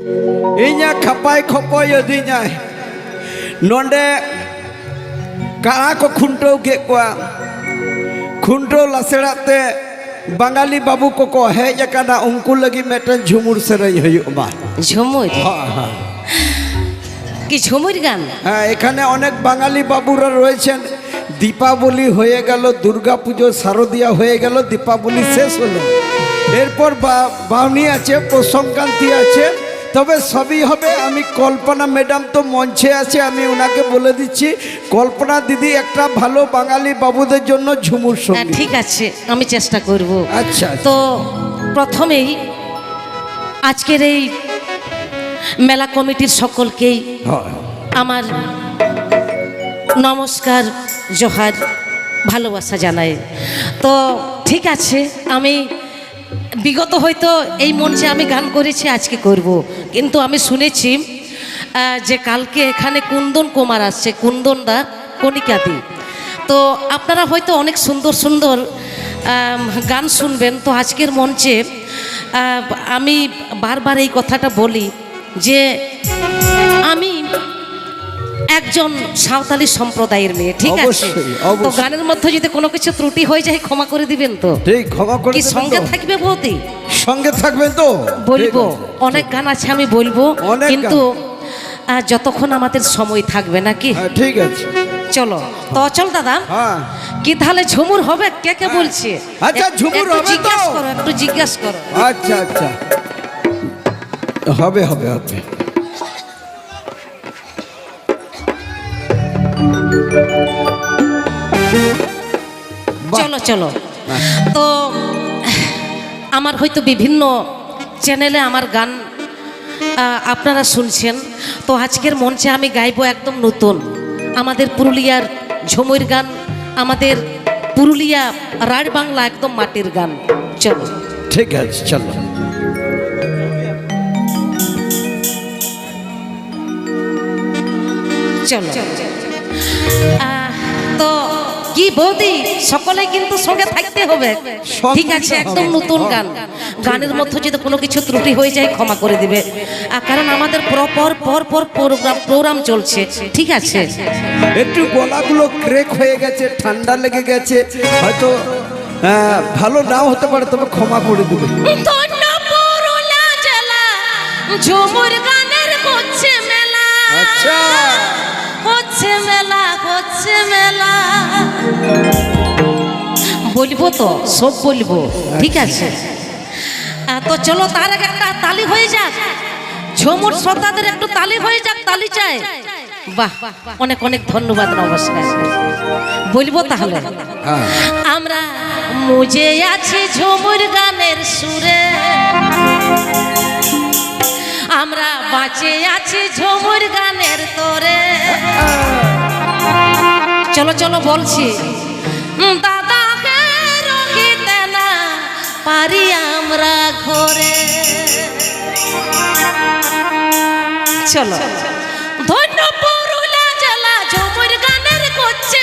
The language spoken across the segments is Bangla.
ᱤᱧᱟᱹᱜ ᱠᱷᱟᱯᱟᱭ ᱠᱷᱚᱯᱚᱭ ᱟᱹᱫᱤᱧᱟᱭ ᱱᱚᱸᱰᱮ ᱠᱟᱬᱟ ᱠᱚ ᱠᱷᱩᱱᱴᱟᱹᱣ ᱠᱮᱫ ᱠᱚᱣᱟ ᱠᱷᱩᱱᱴᱟᱹᱣ ᱞᱟᱥᱮᱲᱟᱜ ᱛᱮ বাঙালি বাবু কোকো হেজ আকানা উনকু লাগি মেটেন ঝুমুর সেরাই হইউ মা ঝুমুর কি ঝুমুর গান হ্যাঁ এখানে অনেক বাঙালি বাবুরা রয়েছেন দীপাবলি হয়ে গেল দুর্গাপুজো শারদিয়া হয়ে গেল দীপাবলি শেষ হলো এরপর বাউনি আছে প্রসংক্রান্তি আছে তবে সবই হবে। আমি কল্পনা ম্যাডাম তো মঞ্চে আছে আমি ওনাকে বলে দিচ্ছি কল্পনা দিদি একটা ভালো বাঙালি বাবুদের জন্য ঝুমুর হ্যাঁ, সংগীত ঠিক আছে আমি চেষ্টা করব। আচ্ছা। তো প্রথমেই আজকের এই মেলা কমিটির সকলকেই হয়। আমার নমস্কার জোহার ভালোবাসা জানাই। তো ঠিক আছে আমি বিগত হয়তো এই মঞ্চে আমি গান করেছি, আজকে করব। কিন্তু আমি শুনেছি যে কালকে এখানে কুন্দন কুমার আসছে কুন্দনদা কণিকাদি। তো আপনারা হয়তো অনেক সুন্দর সুন্দর গান শুনবেন। তো আজকের মঞ্চে আমি বারবার এই কথাটা বলি যে আমি একজন সাঁওতালি সম্প্রদায়ের মেয়ে ঠিক আছে? তো গানের মধ্যে যদি কোনো কিছু ত্রুটি হয়ে যায় ক্ষমা করে দিবেন তো? ঠিক ক্ষমা করে কি সঙ্গে থাকবে বৌদি? সঙ্গে থাকবেন তো। বলব অনেক গান আছে আমি বলব কিন্তু যতক্ষণ আমাদের সময় থাকবে নাকি? হ্যাঁ, ঠিক আছে। চলো তো চল দাদা। হ্যাঁ। কি তাহলে ঝুমুর হবে? কে কে বলছে? আচ্ছা, ঝুমুর হবে তো? জিজ্ঞাসা করো একটু জিজ্ঞাসা করো। আচ্ছা আচ্ছা। হবে হবে হবে। চলো চলো। তো আমার হয়তো বিভিন্ন চ্যানেলে আমার গান আপনারা শুনছেন। তো আজকের মঞ্চে আমি গাইবো একদম নতুন। আমাদের পুরুলিয়ার ঝুমুর গান আমাদের পুরুলিয়া রাঢ় বাংলা একদম মাটির গান। চলো। ঠিক আছে চলো চলো। তো কি বৌদি সকলে কিন্তু সঙ্গে থাকতে হবে। ঠিক আছে একদম নতুন গান। গানের মধ্যে যদি কোনো কিছু ত্রুটি হয়ে যায় ক্ষমা করে দিবে। কারণ আমাদের পর পর পর প্রোগ্রাম প্রোগ্রাম চলছে। ঠিক আছে? একটু গলাগুলো ক্রেক হয়ে গেছে ঠান্ডা লেগে গেছে। হয়তো ভালো নাও হতে পারে তবে ক্ষমা করে দেবে। ঝুমুর গানের হচ্ছে মেলা। আচ্ছা। হচ্ছে মেলা। হচ্ছে মেলা। বলব তো সব বলব ঠিক আছে? তো চলো তার আগে একটা তালি হয়ে যাক। ঝুমুর শ্রোতাদের একটু তালি হয়ে যাক তালি চাই। বাহ অনেক অনেক ধন্যবাদ নমস্কার। বলব তাহলে হ্যাঁ। আমরা মুজে আছি ঝুমুর গানের সুরে। আমরা বাঁচে আছি ঝুমুর গানের তোরে। চলো চলো বলছি। দাদাকে রকিতে না পারি আমরা ঘরে। চলো। ধন্য পুরুলা জেলা ঝুমুর গানের করছে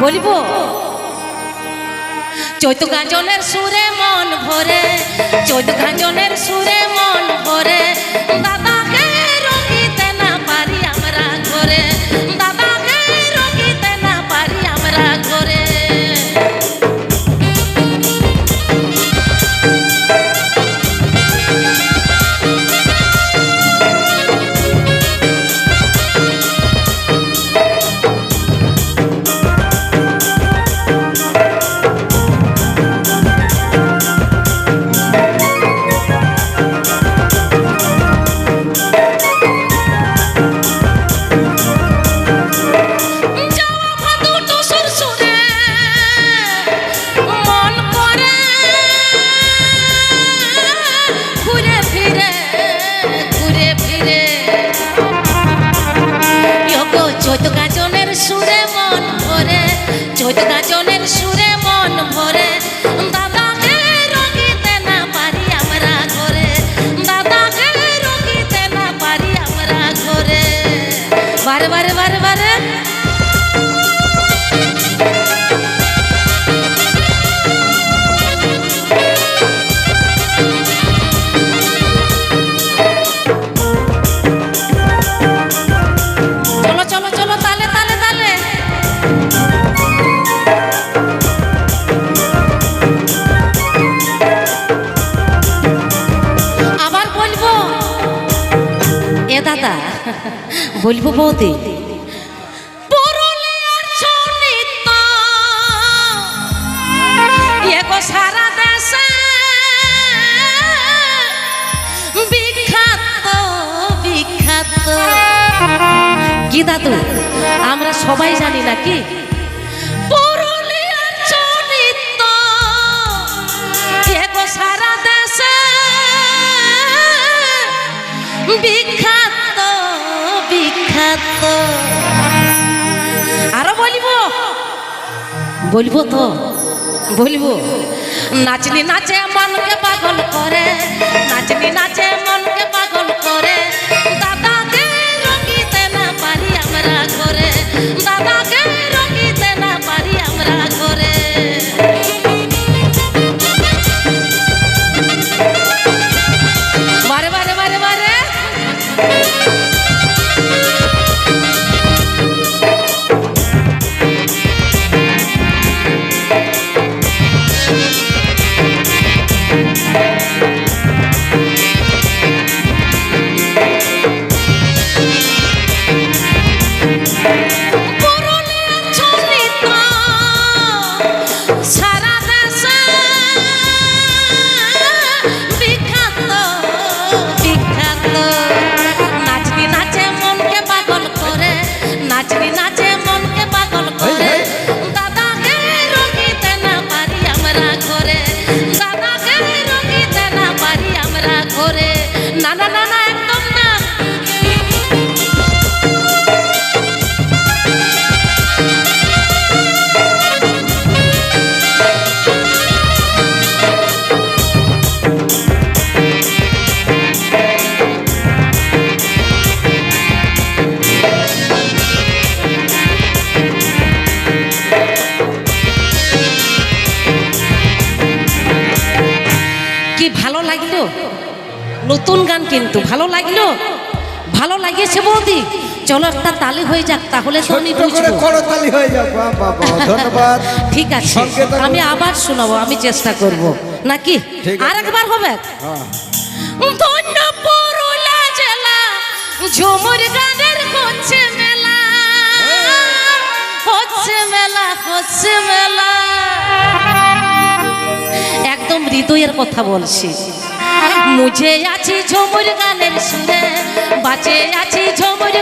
বলিব বলব? চৈত গাজনের সুরে মন ভরে চৈত গাজনের সুরে মন ভরে বলব বৌদি। সারা দেশে বিখ্যাত বিখ্যাত। কি দাদু আমরা সবাই জানি না কি? পুরুলিয়ার চলিত এগো সারা দেশে বিখ্যাত বলব তো? বলব? নাচনি নাচে মনকে পাগল করে নাচনি নাচে মনকে পাগল নতুন গান কিন্তু ভালো লাগল। ভালো লাগিয়েছে বৌদি। চলো একটা তালি হয়ে যাক তাহলে তো আমি ধন্যবাদ। ঠিক আছে আমি আবার শোনাবো আমি চেষ্টা করব। নাকি? আর একবার হবে? হ্যাঁ। ধন্য পুরুলা জেলা ঝুমুর গানের হচ্ছে মেলা। হচ্ছে মেলা হচ্ছে মেলা। একদম হৃদয়ের কথা বলছি। মুঝে আছি ঝুমুর গানের সুরে বাঁচে আছি ঝুমুর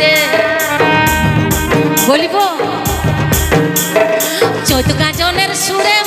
ফিরে বলিব চৈত গাজনের সুরে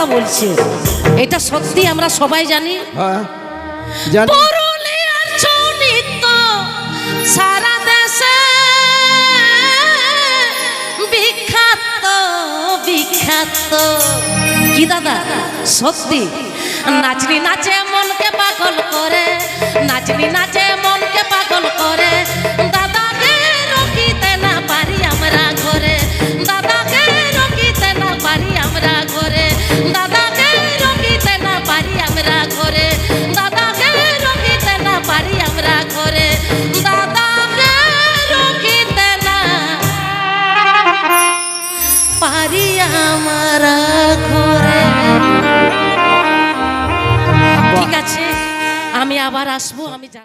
কথা বলছো। এটা সত্যি আমরা সবাই জানি? হ্যাঁ সারা দেশে বিখ্যাত বিখ্যাত। কি দাদা? সত্যি? নাচনি নাচে মনকে পাগল করে নাচনি নাচে মনকে পাগল করে